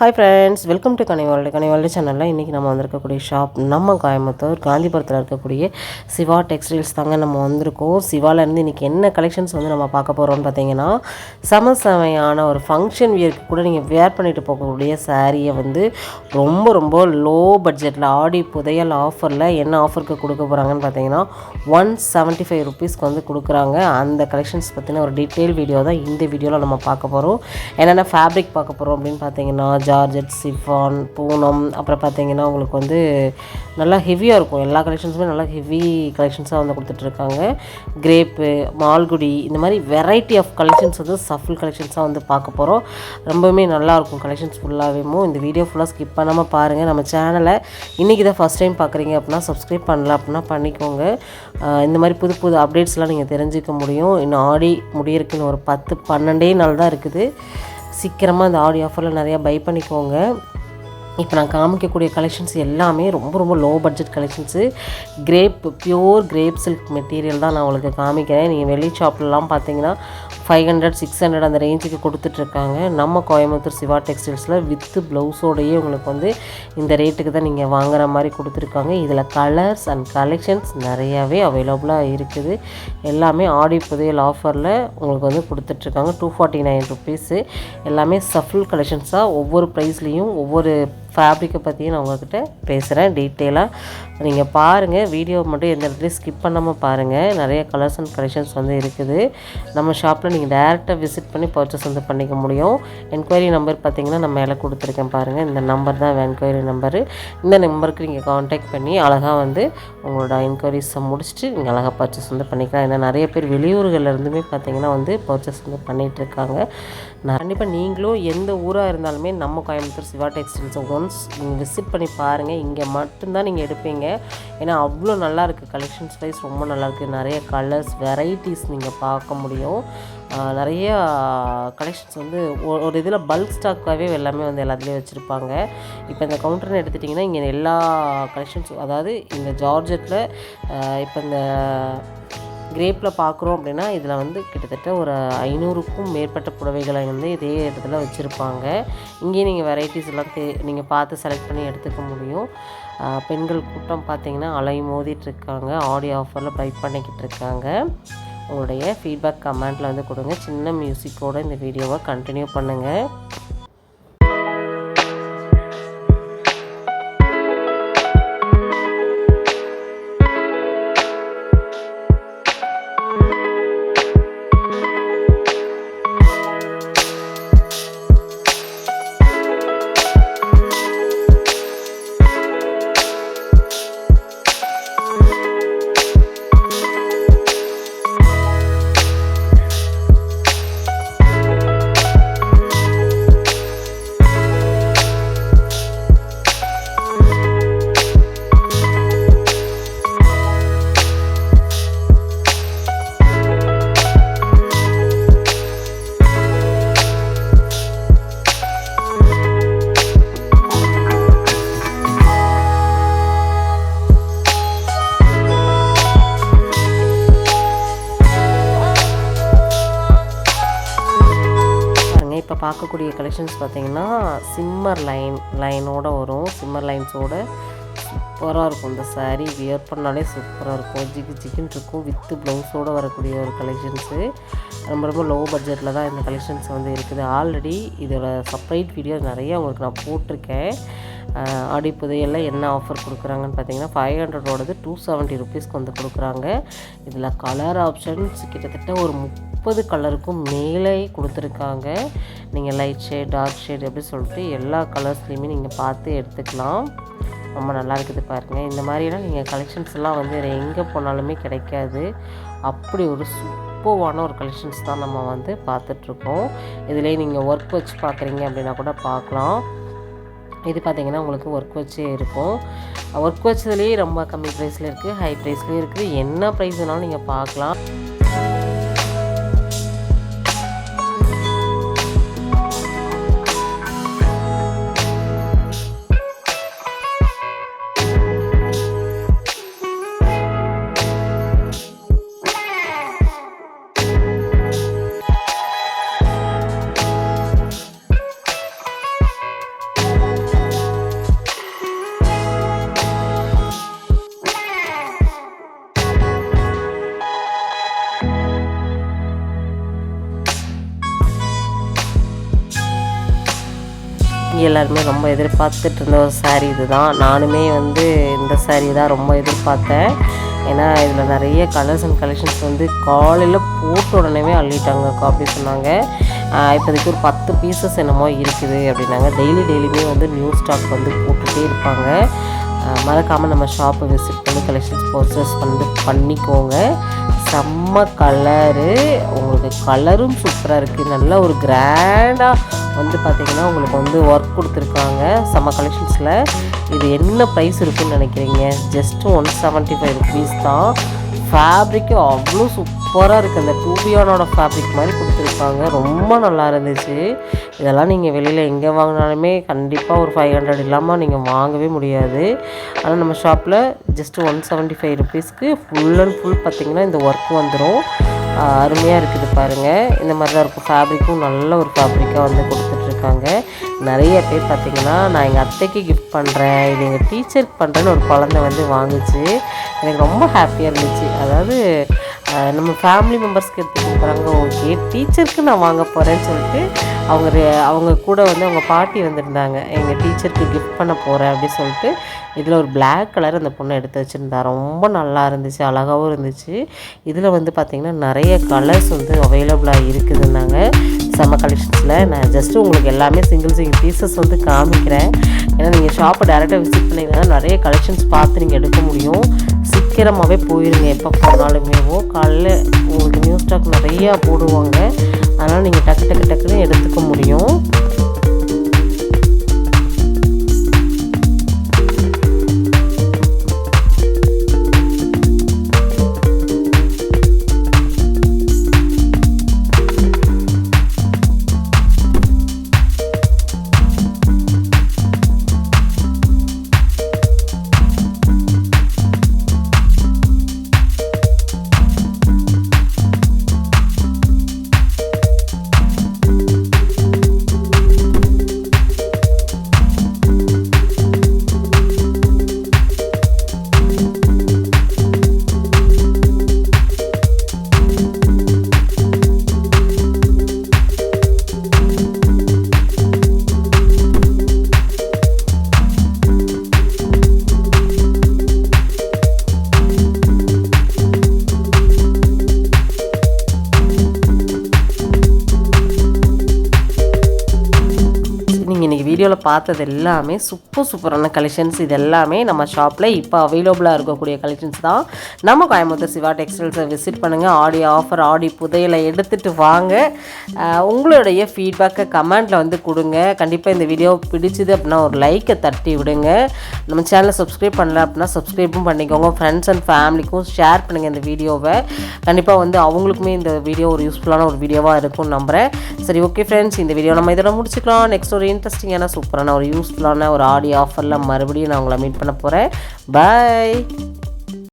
Hi friends welcome to கனிவால்டு கனிவால்டு சேனலில் இன்றைக்கி நம்ம வந்திருக்கக்கூடிய ஷாப் நம்ம கோயம்புத்தூர் காந்திபுரத்தில் இருக்கக்கூடிய சிவா டெக்ஸ்டைல்ஸ் தாங்க நம்ம வந்திருக்கோம். சிவாலேருந்து இன்றைக்கி என்ன கலெக்ஷன்ஸ் வந்து நம்ம பார்க்க போகிறோம்னு பார்த்தீங்கன்னா சம சமையான ஒரு ஃபங்க்ஷன் வியருக்கு கூட நீங்கள் வேர் பண்ணிட்டு போகக்கூடிய சாரியை வந்து ரொம்ப ரொம்ப லோ பட்ஜெட்டில் ஆடி புதையல் ஆஃபரில் என்ன ஆஃபருக்கு கொடுக்க போகிறாங்கன்னு பார்த்தீங்கன்னா ஒன் செவன்ட்டி ஃபைவ் ருபீஸ்க்கு வந்து கொடுக்குறாங்க. அந்த கலெக்ஷன்ஸ் பற்றின ஒரு டீட்டெயில் வீடியோ தான் இந்த வீடியோவில் நம்ம பார்க்க போகிறோம் என்னென்ன ஃபேப்ரிக் பார்க்க போகிறோம் அப்படின்னு பார்த்தீங்கன்னா ஜார்ஜெட் சிஃபான் பூனம். அப்புறம் பார்த்தீங்கன்னா உங்களுக்கு வந்து நல்லா ஹெவியாக இருக்கும். எல்லா கலெக்ஷன்ஸுமே நல்லா ஹெவி கலெக்ஷன்ஸாக வந்து கொடுத்துட்ருக்காங்க. கிரேப்பு மால்குடி இந்த மாதிரி வெரைட்டி ஆஃப் கலெக்ஷன்ஸ் வந்து சஃபுல் கலெக்ஷன்ஸாக வந்து பார்க்க போகிறோம் ரொம்பவுமே நல்லாயிருக்கும் கலெக்ஷன்ஸ் ஃபுல்லாகவேமோ இந்த வீடியோ ஃபுல்லாக ஸ்கிப் பண்ணாமல் பாருங்கள் நம்ம சேனலை இன்றைக்கி தான் ஃபஸ்ட் டைம் பார்க்குறீங்க அப்படின்னா சப்ஸ்கிரைப் பண்ணல அப்படின்னா பண்ணிக்கோங்க. இந்த மாதிரி புது புது அப்டேட்ஸ்லாம் நீங்கள் தெரிஞ்சுக்க முடியும். இன்னும் ஆடி முடியிருக்குன்னு ஒரு பத்து பன்னெண்டே நாள் தான் இருக்குது. சீக்கிரமாக இந்த ஆடி ஆஃபரில் நிறையா பை பண்ணிக்கோங்க. இப்போ நான் காமிக்கக்கூடிய கலெக்ஷன்ஸ் எல்லாமே ரொம்ப ரொம்ப low budget collections crepe pure crepe silk material தான் நான் உங்களுக்கு காமிக்கிறேன். நீங்கள் வெளி ஷாப்லலாம் பார்த்தீங்கன்னா ஃபைவ் ஹண்ட்ரட் சிக்ஸ் ஹண்ட்ரட் அந்த ரேஞ்சுக்கு கொடுத்துட்ருக்காங்க. நம்ம கோயம்புத்தூர் சிவா டெக்ஸ்டைல்ஸில் வித்து ப்ளவுஸோடையே உங்களுக்கு வந்து இந்த ரேட்டுக்கு தான் நீங்கள் வாங்குற மாதிரி கொடுத்துருக்காங்க இதில் கலர்ஸ் அண்ட் கலெக்ஷன்ஸ் நிறையாவே அவைலபிளாக இருக்குது. எல்லாமே ஆடி புதையல் ஆஃபரில் உங்களுக்கு வந்து கொடுத்துட்ருக்காங்க. டூ ஃபார்ட்டி நைன் ருபீஸு எல்லாமே சஃபில் கலெக்ஷன்ஸாக ஒவ்வொரு ப்ரைஸ்லேயும் ஒவ்வொரு ஃபேப்ரிக்கை பற்றியும் நான் உங்கள்கிட்ட பேசுகிறேன் டீட்டெயிலாக நீங்கள் பாருங்கள் வீடியோ மட்டும் எந்த இடத்துலையும் ஸ்கிப் பண்ணாமல் பாருங்கள் நிறைய கலர்ஸ் அண்ட் கலெக்ஷன்ஸ் வந்து இருக்குது. நம்ம ஷாப்பில் நீங்கள் டேரெக்டாக விசிட் பண்ணி பர்ச்சேஸ் வந்து பண்ணிக்க முடியும். என்கொயரி நம்பர் பார்த்தீங்கன்னா நம்ம மேலே கொடுத்துருக்கேன் பாருங்கள் இந்த நம்பர் தான் என்கொயரி நம்பரு இந்த நம்பருக்கு நீங்கள் காண்டாக்ட் பண்ணி அழகாக வந்து உங்களோட என்கொயரிஸை முடிச்சுட்டு நீங்கள் அழகாக பர்ச்சேஸ் வந்து பண்ணிக்கலாம். ஏன்னா நிறைய பேர் வெளியூர்கள்லேருந்துமே பார்த்தீங்கன்னா வந்து பர்ச்சேஸ் வந்து பண்ணிகிட்ருக்காங்க நான் கண்டிப்பாக நீங்களும் எந்த ஊராக இருந்தாலுமே நம்ம கோயம்புத்தூர் சிவா டெக்ஸ்டைல்ஸை ஒன்ஸ் நீங்கள் விசிட் பண்ணி பாருங்கள் இங்கே மட்டும்தான் நீங்கள் எடுப்பீங்க. ஏன்னா அவ்வளோ நல்லாயிருக்கு கலெக்ஷன்ஸ் வைஸ் ரொம்ப நல்லாயிருக்கு நிறைய கலர்ஸ் வெரைட்டிஸ் நீங்கள் பார்க்க முடியும். நிறைய கலெக்ஷன்ஸ் வந்து ஒரு இதில் பல்க் ஸ்டாக்காகவே எல்லாமே வந்து எல்லாத்துலேயும் வச்சுருப்பாங்க. இப்போ இந்த கவுண்டர்னு எடுத்துட்டிங்கன்னா இங்கே எல்லா கலெக்ஷன்ஸும் அதாவது இந்த ஜார்ஜெட்டில் இப்போ இந்த கிரேப்பில் பார்க்குறோம் அப்படின்னா இதில் வந்து கிட்டத்தட்ட ஒரு ஐநூறுக்கும் மேற்பட்ட புடவைகளை வந்து இதே இடத்துல வச்சுருப்பாங்க. இங்கேயும் நீங்கள் வெரைட்டிஸ் எல்லாம் தே நீங்கள் பார்த்து செலக்ட் பண்ணி எடுத்துக்க முடியும். பெண்கள் கூட்டம் பார்த்தீங்கன்னா அலை மோதிட்டு இருக்காங்க ஆடியோ ஆஃபரில் பை பண்ணிக்கிட்டு இருக்காங்க. உங்களுடைய ஃபீட்பேக் கமெண்ட்டில் வந்து கொடுங்க. சின்ன மியூசிக்கோடு இந்த வீடியோவை கண்டினியூ பண்ணுங்கள் பார்க்கக்கூடிய கலெக்ஷன்ஸ் பார்த்திங்கன்னா சிம்மர் லைன் லைனோட வரும். சிம்மர் லைன்ஸோட சூப்பராக இருக்கும். இந்த சாரீ வியர் பண்ணாலே சூப்பராக இருக்கும். ஜிகு ஜிகுன்னு இருக்கும். வித்து ப்ளவுஸோடு வரக்கூடிய ஒரு கலெக்ஷன்ஸு ரொம்ப ரொம்ப லோ பட்ஜெட்டில் தான் இந்த கலெக்ஷன்ஸ் வந்து இருக்குது. ஆல்ரெடி இதோட செப்பரேட் வீடியோ நிறைய உங்களுக்கு நான் போட்டிருக்கேன். ஆடி புதையலில் என்ன ஆஃபர் கொடுக்குறாங்கன்னு பார்த்தீங்கன்னா ஃபைவ் ஹண்ட்ரடோடது டூ செவன்ட்டி ருபீஸ்க்கு வந்து கொடுக்குறாங்க. இதில் கலர் ஆப்ஷன்ஸ் கிட்டத்தட்ட ஒரு முப்பது கலருக்கும் மேலே கொடுத்துருக்காங்க. நீங்கள் லைட் ஷேட் டார்க் ஷேட் எப்படி சொல்லிட்டு எல்லா கலர்ஸ்லேயுமே நீங்கள் பார்த்து எடுத்துக்கலாம். ரொம்ப நல்லா இருக்குது பாருங்கள் இந்த மாதிரிலாம் நீங்கள் கலெக்ஷன்ஸ் எல்லாம் வந்து வேறு எங்கே போனாலுமே கிடைக்காது. அப்படி ஒரு சூப்பர்வான ஒரு கலெக்ஷன்ஸ் தான் நம்ம வந்து பார்த்துட்ருக்கோம். இதிலே நீங்கள் ஒர்க் வச்சு பார்க்குறீங்க அப்படின்னா கூட பார்க்கலாம். இது பார்த்திங்கன்னா உங்களுக்கு ஒர்க் வச்சே இருக்கும். ஒர்க் வச்சதுலேயே ரொம்ப கம்மி ப்ரைஸில் இருக்குது ஹை ப்ரைஸ்லேயும் இருக்குது என்ன ப்ரைஸ் வேணாலும் நீங்கள் பார்க்கலாம். எல்லாருமே ரொம்ப எதிர்பார்த்துட்டு இருந்த ஒரு இது தான் நானுமே வந்து இந்த சாரீ தான் ரொம்ப எதிர்பார்த்தேன். ஏன்னா இதில் நிறைய கலர்ஸ் அண்ட் கலெக்ஷன்ஸ் வந்து காலையில் போட்ட உடனே அள்ளிட்டாங்க காப்பி சொன்னாங்க இப்போதைக்கு ஒரு பத்து பீசஸ் என்னமோ இருக்குது அப்படின்னாங்க. டெய்லி டெய்லியுமே வந்து நியூ ஸ்டாக் வந்து போட்டுகிட்டே இருப்பாங்க. மறக்காமல் நம்ம ஷாப்பை விசிட் பண்ணி கலெக்ஷன்ஸ் பர்ச்சேஸ் வந்து பண்ணிக்கோங்க. செம்ம கலரு உங்களுக்கு கலரும் சூப்பராக இருக்குது நல்ல ஒரு கிராண்டாக வந்து பார்த்திங்கன்னா உங்களுக்கு வந்து ஒர்க் கொடுத்துருக்காங்க. செம்ம கலெக்ஷன்ஸில் இது என்ன ப்ரைஸ் இருக்குன்னு நினைக்கிறீங்க? Just one seventy five rupees தான் ஃபேப்ரிக்கு அவ்வளோ சூப்பராக இருக்குது அந்த டூபியானோட ஃபேப்ரிக் மாதிரி கொடுத்துருக்காங்க. ரொம்ப நல்லா இருந்துச்சு. இதெல்லாம் நீங்கள் வெளியில் எங்கே வாங்கினாலுமே கண்டிப்பாக ஒரு ஃபைவ் ஹண்ட்ரட் இல்லாமல் நீங்கள் வாங்கவே முடியாது. ஆனால் நம்ம ஷாப்பில் ஜஸ்ட் ஒன் செவன்ட்டி ஃபைவ் ருபீஸ்க்கு ஃபுல் அண்ட் ஃபுல் பார்த்திங்கன்னா இந்த ஒர்க் வந்துடும் அருமையாக இருக்குது பாருங்கள் இந்த மாதிரி தான் இருக்கும். ஃபேப்ரிக்கும் நல்ல ஒரு ஃபேப்ரிக்காக வந்து கொடுத்துட்ருக்காங்க. நிறைய பேர் பார்த்திங்கன்னா நான் எங்கள் அத்தைக்கு கிஃப்ட் பண்ணுறேன் இது எங்கள் டீச்சருக்கு பண்ணுறேன்னு ஒரு குழந்தை வந்து வாங்குச்சு. எனக்கு ரொம்ப ஹாப்பியாக இருந்துச்சு. அதாவது நம்ம ஃபேமிலி மெம்பர்ஸ்க்கு எடுத்துகிட்டு போகிறாங்க ஓகே டீச்சருக்கு நான் வாங்க போகிறேன்னு சொல்லிட்டு அவங்க அவங்க கூட வந்து அவங்க பாட்டி வந்திருந்தாங்க. எங்கள் டீச்சருக்கு கிஃப்ட் பண்ண போகிறேன் அப்படின்னு சொல்லிட்டு இதில் ஒரு பிளாக் கலர் அந்த பொண்ணு எடுத்து வச்சுருந்தா. ரொம்ப நல்லா இருந்துச்சு அழகாகவும் இருந்துச்சு. இதில் வந்து பார்த்திங்கன்னா நிறைய கலர்ஸ் வந்து அவைலபிளாக இருக்குதுன்னாங்க. செம்ம கலெக்ஷன்ஸில் நான் ஜஸ்ட்டு உங்களுக்கு எல்லாமே சிங்கிள் சிங்கிள் பீசஸ் வந்து காமிக்கிறேன். ஏன்னா நீங்கள் ஷாப்பை டேரெக்டாக விசிட் பண்ணிங்கன்னா நிறைய கலெக்ஷன்ஸ் பார்த்து நீங்கள் எடுக்க முடியும். சீக்கிரமாகவே போயிடுங்க எப்போ போனாலுமேவோ காலையில் உங்களுக்கு நியூ ஸ்டாக் நிறையா போடுவாங்க. அதனால் நீங்கள் டக்கு டக்கு டக்குன்னு எடுத்துக்க முடியும். பார்த்தது எல்லாமே சூப்பர் சூப்பரான கலெக்ஷன்ஸ் இது எல்லாமே நம்ம ஷாப்பில் இப்போ அவைலபிளாக இருக்கக்கூடிய கலெக்ஷன்ஸ் தான். நம்ம கோயம்புத்தூர் சிவா டெக்ஸ்டைல்ஸை விசிட் பண்ணுங்கள் ஆடி ஆஃபர் ஆடி புதையலை எடுத்துகிட்டு வாங்க. உங்களுடைய ஃபீட்பேக்கை கமெண்ட்டில் வந்து கொடுங்க. கண்டிப்பாக இந்த வீடியோ பிடிச்சிது அப்படின்னா ஒரு லைக்கை தட்டி விடுங்க. நம்ம சேனலை சப்ஸ்கிரைப் பண்ணல அப்படின்னா சப்ஸ்கிரைப்பும் பண்ணிக்கோங்க. ஃப்ரெண்ட்ஸ் அண்ட் ஃபேமிலிக்கும் ஷேர் பண்ணுங்கள் இந்த வீடியோவை கண்டிப்பாக வந்து அவங்களுக்குமே இந்த வீடியோ ஒரு யூஸ்ஃபுல்லான ஒரு வீடியோவாக இருக்கும்னு நம்புகிறேன் சரி ஓகே ஃப்ரெண்ட்ஸ் இந்த வீடியோ நம்ம இதெல்லாம் முடிச்சுக்கலாம். நெக்ஸ்ட் ஒரு இன்ட்ரெஸ்டிங்கான சூப்பர் சூப்பரான ஒரு யூஸ்ஃபுல்லான ஒரு ஆடியோ ஆஃபரில் மறுபடியும் நான் உங்களை மீட் பண்ண போகிறேன் பை